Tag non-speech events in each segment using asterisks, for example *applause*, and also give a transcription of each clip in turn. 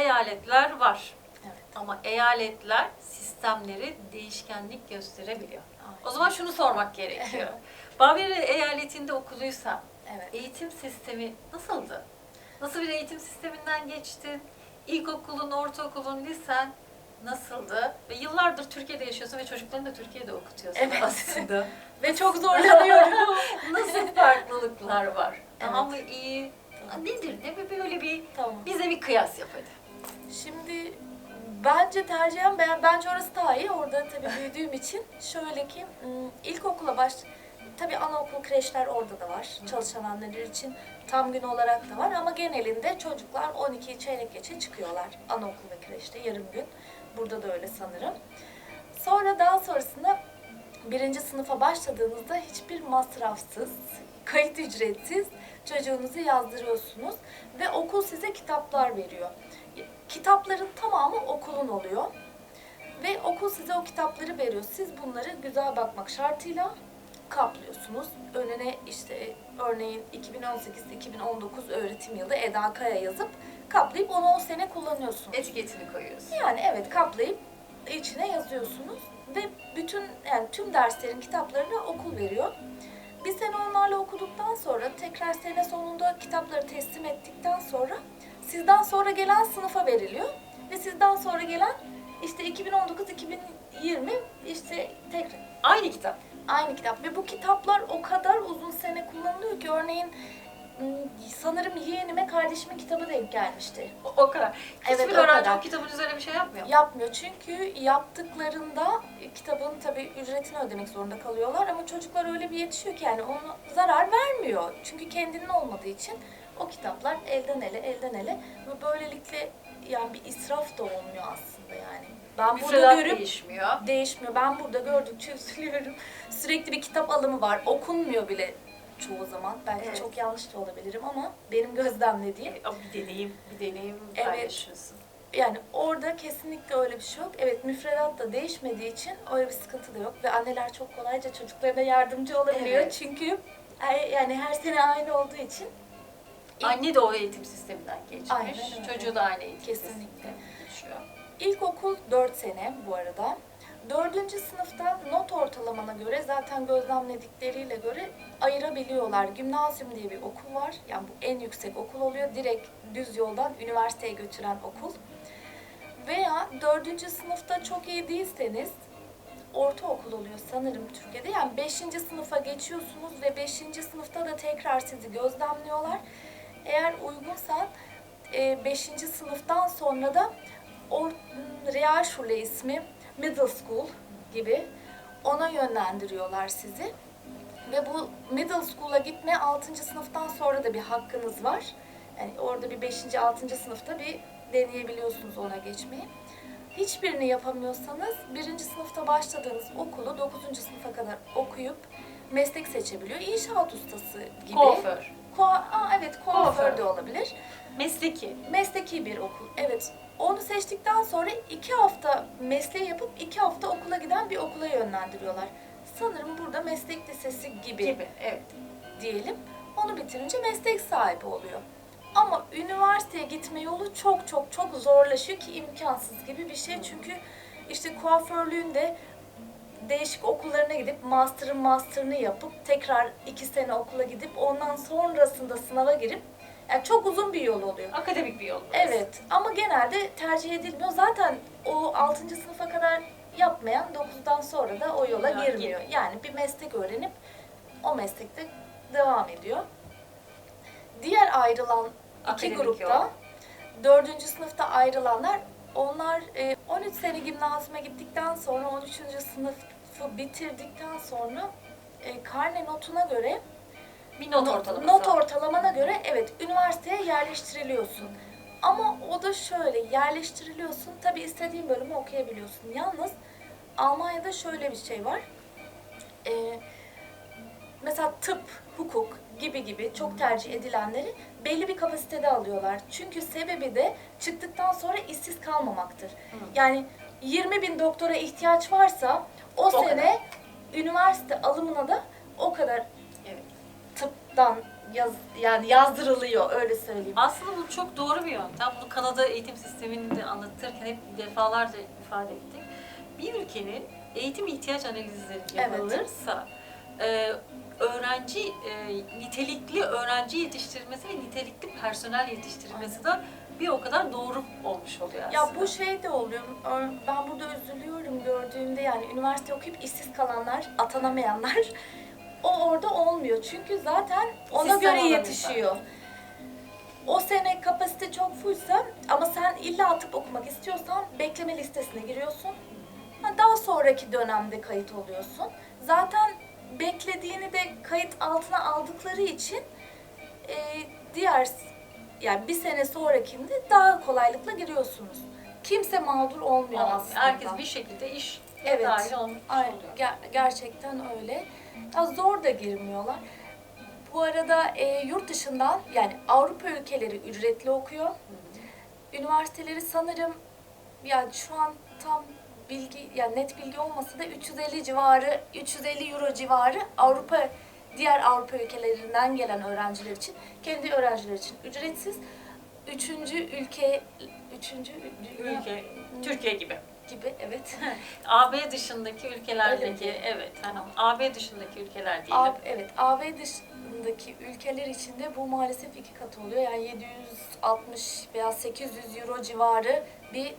eyaletler var. Evet. Ama eyaletler sistemleri değişkenlik gösterebiliyor. Aynen. O zaman şunu sormak gerekiyor. Bavyera eyaletinde okuluysan Evet. eğitim sistemi nasıldı? Nasıl bir eğitim sisteminden geçtin? İlkokulun, ortaokulun, lisen nasıldı? Ve yıllardır Türkiye'de yaşıyorsun ve çocuklarını da Türkiye'de okutuyorsun Evet. aslında. *laughs* Ve çok zorlanıyorum. *laughs* Nasıl farklılıklar var? Daha Evet. mı iyi? Nedir? Ne böyle bir tamam. bize bir kıyas yap hadi. Şimdi bence tercihen ben bence orası daha iyi. Orada tabii *laughs* büyüdüğüm için şöyle ki ilkokula baş tabii anaokul kreşler orada da var. Çalışan anneler için tam gün olarak da var ama genelinde çocuklar 12 çeyrek geçe çıkıyorlar anaokul ve kreşte yarım gün. Burada da öyle sanırım. Sonra daha sonrasında birinci sınıfa başladığınızda hiçbir masrafsız, kayıt ücretsiz çocuğunuzu yazdırıyorsunuz ve okul size kitaplar veriyor. Kitapların tamamı okulun oluyor. Ve okul size o kitapları veriyor. Siz bunları güzel bakmak şartıyla kaplıyorsunuz. Önüne işte örneğin 2018-2019 öğretim yılı Eda Kaya yazıp kaplayıp onu o sene kullanıyorsunuz. Etiketini koyuyorsun. Yani evet kaplayıp içine yazıyorsunuz ve bütün yani tüm derslerin kitaplarını okul veriyor. Bir sene onlarla okuduktan sonra tekrar sene sonunda kitapları teslim ettikten sonra sizden sonra gelen sınıfa veriliyor ve sizden sonra gelen işte 2019-2020 işte tekrar Aynı kitap. aynı kitap ve bu kitaplar o kadar uzun sene kullanılıyor ki örneğin ım, sanırım yeğenime kardeşimin kitabı denk gelmişti. O, o kadar. Evet, Hiçbir o öğrenci kadar. o kitabın üzerine bir şey yapmıyor. Yapmıyor çünkü yaptıklarında kitabın tabii ücretini ödemek zorunda kalıyorlar ama çocuklar öyle bir yetişiyor ki yani ona zarar vermiyor. Çünkü kendinin olmadığı için o kitaplar elden ele elden ele ve böylelikle yani bir israf da olmuyor aslında yani. Ben burada Müfredat görüp değişmiyor. değişmiyor. Ben burada gördükçe *laughs* üzülüyorum. Sürekli bir kitap alımı var. Okunmuyor bile çoğu zaman. Belki Evet. çok yanlış da olabilirim ama benim gözlemlediğim Ama bir deneyim, bir deneyim Evet. paylaşıyorsun. Yani orada kesinlikle öyle bir şey yok. Evet müfredat da değişmediği için öyle bir sıkıntı da yok. Ve anneler çok kolayca çocuklarına yardımcı olabiliyor. Evet. Çünkü yani her sene aynı olduğu için Anne de o eğitim sisteminden geçmiş. Aynen öyle. Çocuğu da aynı eğitim Kesinlikle. geçiyor. ilkokul 4 sene bu arada. Dördüncü sınıfta not ortalamana göre zaten gözlemledikleriyle göre ayırabiliyorlar. Gimnazyum diye bir okul var. Yani bu en yüksek okul oluyor. Direkt düz yoldan üniversiteye götüren okul. Veya dördüncü sınıfta çok iyi değilseniz ortaokul oluyor sanırım Türkiye'de. Yani 5. sınıfa geçiyorsunuz ve 5. sınıfta da tekrar sizi gözlemliyorlar. Eğer uygunsan 5. sınıftan sonra da or, Realschule ismi Middle School gibi ona yönlendiriyorlar sizi. Ve bu Middle School'a gitme 6. sınıftan sonra da bir hakkınız var. Yani orada bir 5. 6. sınıfta bir deneyebiliyorsunuz ona geçmeyi. Hiçbirini yapamıyorsanız birinci sınıfta başladığınız okulu 9. sınıfa kadar okuyup meslek seçebiliyor. İnşaat ustası gibi. Kuaför. Kua- Aa, evet kuaför Kuaför. de olabilir. Mesleki. Mesleki bir okul. Evet. Onu seçtikten sonra iki hafta mesleği yapıp iki hafta okula giden bir okula yönlendiriyorlar. Sanırım burada meslek lisesi gibi, Gibi. Evet. diyelim. Onu bitirince meslek sahibi oluyor. Ama üniversiteye gitme yolu çok çok çok zorlaşıyor ki imkansız gibi bir şey. Çünkü işte kuaförlüğün de değişik okullarına gidip master'ın master'ını yapıp tekrar iki sene okula gidip ondan sonrasında sınava girip yani çok uzun bir yol oluyor. Akademik bir yol. burası. Evet ama genelde tercih edilmiyor. Zaten o 6. sınıfa kadar yapmayan 9'dan sonra da o yola Ya, girmiyor. Yani bir meslek öğrenip o meslekte devam ediyor. Diğer ayrılan iki Akademik grupta yol. 4. sınıfta ayrılanlar onlar e, 13 sene gimnazyuma gittikten sonra 13. sınıfı bitirdikten sonra e, karne notuna göre Bir not ortalaması. Not ortalamana göre evet üniversiteye yerleştiriliyorsun. Ama o da şöyle yerleştiriliyorsun. Tabii istediğin bölümü okuyabiliyorsun. Yalnız Almanya'da şöyle bir şey var. Ee, mesela tıp, hukuk gibi gibi çok tercih edilenleri belli bir kapasitede alıyorlar. Çünkü sebebi de çıktıktan sonra işsiz kalmamaktır. Yani 20 bin doktora ihtiyaç varsa o, O sene kadar. üniversite alımına da o kadar Evet. tıptan yaz, yani yazdırılıyor öyle söyleyeyim. Aslında bu çok doğru bir yöntem. Bunu Kanada eğitim sistemini de anlatırken hep defalarca ifade ettik. Bir ülkenin eğitim ihtiyaç analizleri Evet. yapılırsa e, öğrenci e, nitelikli öğrenci yetiştirmesi ve nitelikli personel yetiştirmesi de bir o kadar doğru olmuş oluyor aslında. Ya bu şey de oluyor. Ben burada üzülüyorum gördüğümde yani üniversite okuyup işsiz kalanlar, atanamayanlar *laughs* o orada olmuyor. Çünkü zaten ona Sistem göre yetişiyor. O sene kapasite çok fullsa ama sen illa atıp okumak istiyorsan bekleme listesine giriyorsun. Ha, Daha sonraki dönemde kayıt oluyorsun. Zaten beklediğini de kayıt altına aldıkları için e, diğer yani bir sene sonrakinde daha kolaylıkla giriyorsunuz. Kimse mağdur olmuyor Olmaz. aslında. Herkes bir şekilde iş Evet. dahil olmuş Ay, oluyor. ger- gerçekten öyle. Ya zor da girmiyorlar. Bu arada e, yurt dışından yani Avrupa ülkeleri ücretli okuyor. Üniversiteleri sanırım yani şu an tam bilgi yani net bilgi olmasa da 350 civarı 350 euro civarı Avrupa diğer Avrupa ülkelerinden gelen öğrenciler için kendi öğrenciler için ücretsiz. Üçüncü ülke üçüncü dünya Ülke, Türkiye gibi. gibi evet. *laughs* AB dışındaki ülkelerdeki, evet. Yani AB dışındaki ülkeler diyelim. A, evet, AB dışındaki ülkeler için de bu maalesef iki katı oluyor. Yani 760 veya 800 euro civarı bir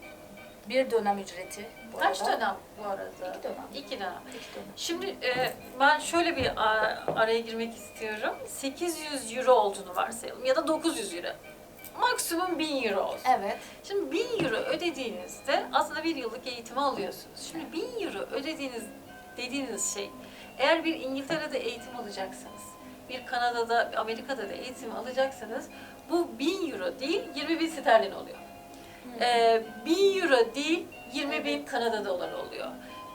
bir dönem ücreti. Bu Kaç arada. dönem bu arada? İki dönem. İki dönem. İki dönem. Şimdi e, ben şöyle bir araya girmek istiyorum. 800 euro olduğunu varsayalım ya da 900 euro. Maksimum 1000 euro olsun. Evet. Şimdi 1000 euro ödediğinizde aslında bir yıllık eğitimi alıyorsunuz. Şimdi 1000 euro ödediğiniz dediğiniz şey eğer bir İngiltere'de eğitim alacaksanız, bir Kanada'da, Amerika'da da eğitim alacaksanız bu 1000 euro değil 20 bin sterlin oluyor. 1000 euro değil 20 bin Kanada doları oluyor.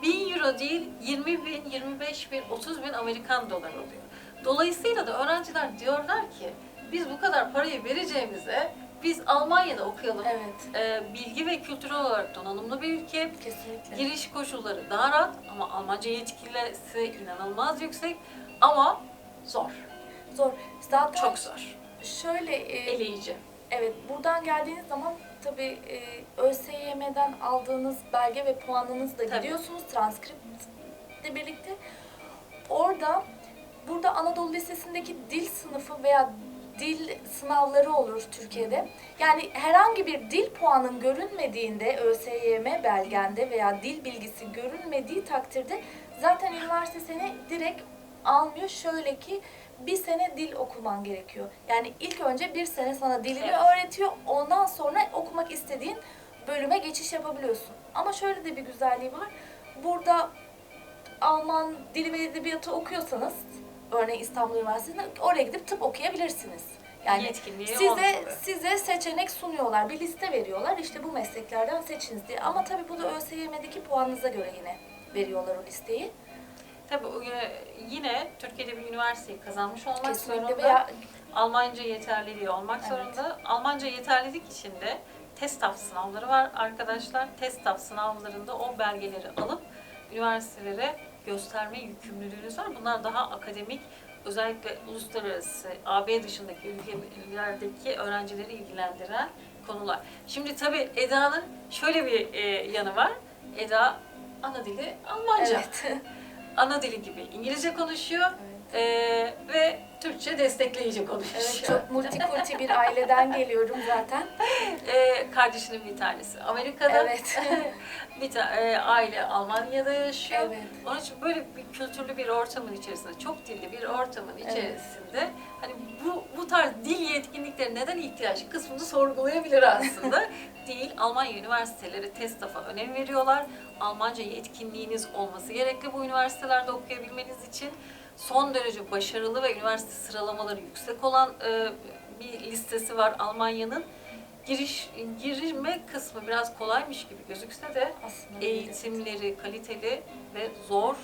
1000 euro değil 20 bin, 25 bin, 30 bin Amerikan doları oluyor. Dolayısıyla da öğrenciler diyorlar ki biz bu kadar parayı vereceğimize biz Almanya'da okuyalım. Evet. Ee, bilgi ve kültürel olarak donanımlı bir ülke. Kesinlikle. Giriş koşulları daha rahat ama Almanca yetkilisi inanılmaz yüksek ama zor. Zor. Zaten Çok zor. şöyle e, Eleyici. Evet, buradan geldiğiniz zaman tabii e, ÖSYM'den aldığınız belge ve puanınızla Tabii. gidiyorsunuz transkriptle birlikte. Orada, burada Anadolu Lisesi'ndeki dil sınıfı veya dil sınavları olur Türkiye'de. Yani herhangi bir dil puanın görünmediğinde ÖSYM belgende veya dil bilgisi görünmediği takdirde zaten üniversite seni direkt almıyor. Şöyle ki bir sene dil okuman gerekiyor. Yani ilk önce bir sene sana dilini Evet. öğretiyor. Ondan sonra okumak istediğin bölüme geçiş yapabiliyorsun. Ama şöyle de bir güzelliği var. Burada Alman dili ve edebiyatı okuyorsanız, örneğin İstanbul Üniversitesi'nde oraya gidip tıp okuyabilirsiniz. Yani Yetkinliği size size seçenek sunuyorlar, bir liste veriyorlar. İşte bu mesleklerden seçiniz diye. Ama tabii bu da ÖSYM'deki puanınıza göre yine veriyorlar o listeyi. Tabii yine Türkiye'de bir üniversiteyi kazanmış olmak Kesinlikle zorunda. veya Almanca yeterliliği olmak Evet. zorunda. Almanca yeterlilik için de TESTAF sınavları var arkadaşlar. TESTAF sınavlarında o belgeleri alıp üniversitelere gösterme yükümlülüğünüz var. Bunlar daha akademik, özellikle uluslararası, AB dışındaki ülkelerdeki öğrencileri ilgilendiren konular. Şimdi tabii Eda'nın şöyle bir e, yanı var. Eda ana dili Almanca. evet. *laughs* Ana dili gibi İngilizce konuşuyor evet. e, ve Türkçe destekleyici konuşuyor. Evet, çok multikulti bir aileden geliyorum zaten. Ee, *laughs* kardeşinin bir tanesi Amerika'da, Evet. *laughs* bir ta- e, aile Almanya'da yaşıyor. evet. Onun için böyle bir kültürlü bir ortamın içerisinde, çok dilli bir ortamın içerisinde hani bu bu tarz dil yetkinlikleri neden ihtiyaç kısmını sorgulayabilir aslında. *laughs* Değil, Almanya üniversiteleri TESTAF'a önem veriyorlar. Almanca yetkinliğiniz olması gerekli bu üniversitelerde okuyabilmeniz için. Son derece başarılı ve üniversite sıralamaları yüksek olan e, bir listesi var Almanya'nın. Giriş girme kısmı biraz kolaymış gibi gözükse de Aslında eğitimleri kaliteli ve zor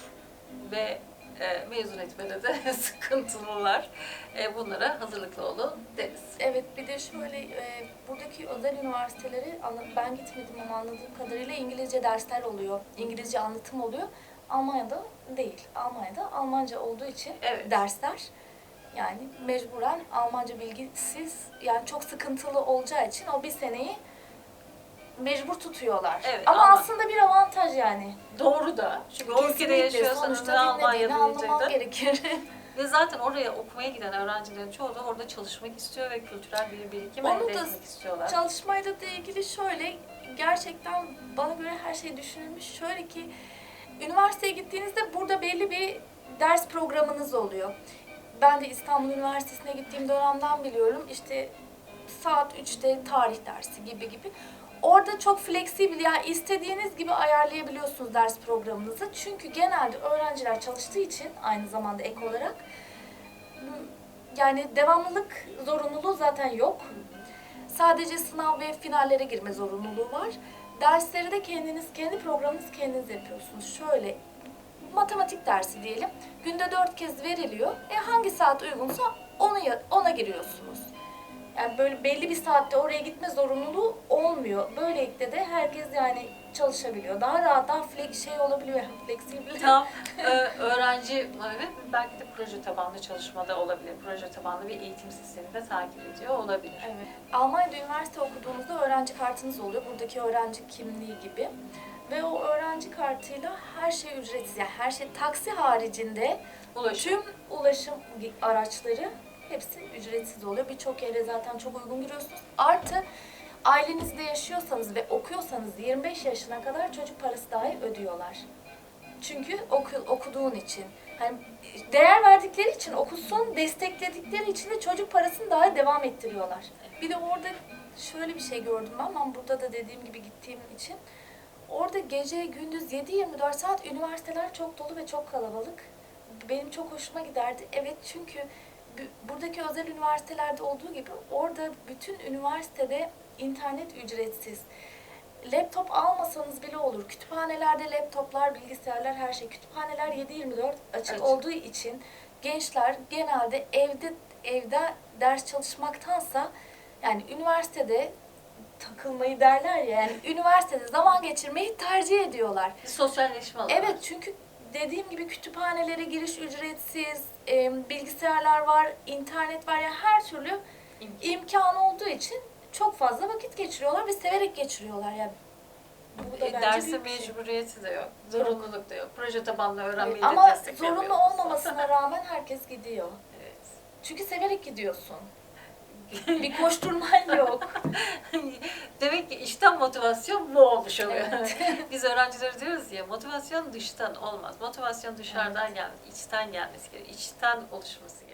ve e, mezun etmede de *laughs* sıkıntılılar. E, bunlara hazırlıklı olun deriz. Evet bir de şöyle e, buradaki özel üniversiteleri ben gitmedim ama anladığım kadarıyla İngilizce dersler oluyor. İngilizce anlatım oluyor. Almanya'da değil. Almanya'da Almanca olduğu için Evet. dersler Yani mecburen Almanca bilgisiz yani çok sıkıntılı olacağı için o bir seneyi mecbur tutuyorlar. Evet, Ama ama- aslında bir avantaj yani. Doğru da. Çünkü o ülkede yaşıyorsanız ne Almanya'da diyecekler. gerekir. *laughs* Ve zaten oraya okumaya giden öğrencilerin çoğu da orada çalışmak istiyor ve kültürel bir birikim Onu elde da etmek istiyorlar. Çalışmayla da ilgili şöyle gerçekten bana göre her şey düşünülmüş. Şöyle ki üniversiteye gittiğinizde burada belli bir ders programınız oluyor. Ben de İstanbul Üniversitesi'ne gittiğim dönemden biliyorum. İşte saat 3'te tarih dersi gibi gibi. Orada çok fleksibil yani istediğiniz gibi ayarlayabiliyorsunuz ders programınızı. Çünkü genelde öğrenciler çalıştığı için aynı zamanda ek olarak yani devamlılık zorunluluğu zaten yok. Sadece sınav ve finallere girme zorunluluğu var. Dersleri de kendiniz, kendi programınızı kendiniz yapıyorsunuz. Şöyle, matematik dersi diyelim. Günde dört kez veriliyor. E hangi saat uygunsa onu ona giriyorsunuz. Yani böyle belli bir saatte oraya gitme zorunluluğu olmuyor. Böylelikle de herkes yani çalışabiliyor. Daha rahat, daha fle- şey olabiliyor, *laughs* fleksibil. Tam *laughs* e, öğrenci evet, belki de proje tabanlı çalışmada olabilir. Proje tabanlı bir eğitim sistemi de takip ediyor olabilir. Evet. Almanya'da üniversite okuduğunuzda öğrenci kartınız oluyor. Buradaki öğrenci kimliği gibi. Ve o öğrenci kartıyla her şey ücretsiz. Yani her şey taksi haricinde Ulaşım. tüm ulaşım araçları hepsi ücretsiz oluyor. Birçok yere zaten çok uygun giriyorsunuz. Artı ailenizde yaşıyorsanız ve okuyorsanız 25 yaşına kadar çocuk parası dahi ödüyorlar. Çünkü oku, okuduğun için. Hani değer verdikleri için okusun, destekledikleri için de çocuk parasını daha devam ettiriyorlar. Bir de orada şöyle bir şey gördüm ben. Ben burada da dediğim gibi gittiğim için. Orada gece gündüz 7-24 saat üniversiteler çok dolu ve çok kalabalık. Benim çok hoşuma giderdi. Evet çünkü buradaki özel üniversitelerde olduğu gibi orada bütün üniversitede internet ücretsiz. Laptop almasanız bile olur. Kütüphanelerde laptoplar, bilgisayarlar her şey. Kütüphaneler 7-24 açık Açık. olduğu için gençler genelde evde evde ders çalışmaktansa yani üniversitede takılmayı derler ya yani üniversitede zaman geçirmeyi tercih ediyorlar. Bir sosyalleşme alanı. Evet çünkü dediğim gibi kütüphanelere giriş ücretsiz, e, bilgisayarlar var, internet var yani her türlü İmkan. imkan olduğu için çok fazla vakit geçiriyorlar ve severek geçiriyorlar yani. Bu da E, bence derse büyük bir şey. mecburiyeti de yok. Zorunluluk da yok. Proje tabanlı öğrenmeyi de Ama desteklemiyor. zorunlu olmamasına rağmen herkes gidiyor. Evet. Çünkü severek gidiyorsun. *laughs* Bir koşturman yok. *laughs* Demek ki içten motivasyon bu olmuş oluyor. Evet. *laughs* Biz öğrencilere diyoruz ya motivasyon dıştan olmaz. Motivasyon dışarıdan gelmez. içten gelmesi gerekiyor. İçten oluşması gerekiyor.